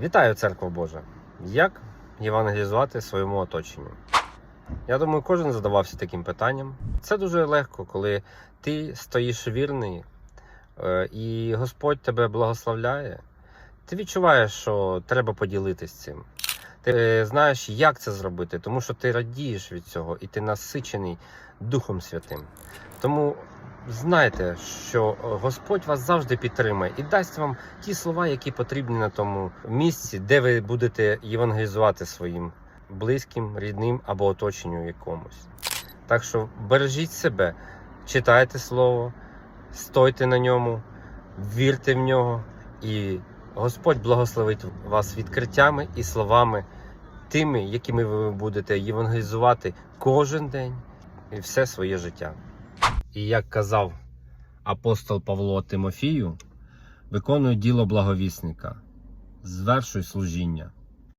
Вітаю, церква Божа! Як євангелізувати своєму оточенню? Я думаю, кожен задавався таким питанням. Це дуже легко, коли ти стоїш вірний е, і Господь тебе благословляє. Ти відчуваєш, що треба поділитися цим. Ти е, знаєш, як це зробити, тому що ти радієш від цього і ти насичений Духом Святим. Тому знайте, що Господь вас завжди підтримає і дасть вам ті слова, які потрібні на тому місці, де ви будете євангелізувати своїм близьким, рідним або оточенню якомусь. Так що бережіть себе, читайте слово, стойте на ньому, вірте в нього, і Господь благословить вас відкриттями і словами, тими, якими ви будете євангелізувати кожен день і все своє життя. І як казав апостол Павло Тимофію, виконуй діло благовісника, звершуй служіння.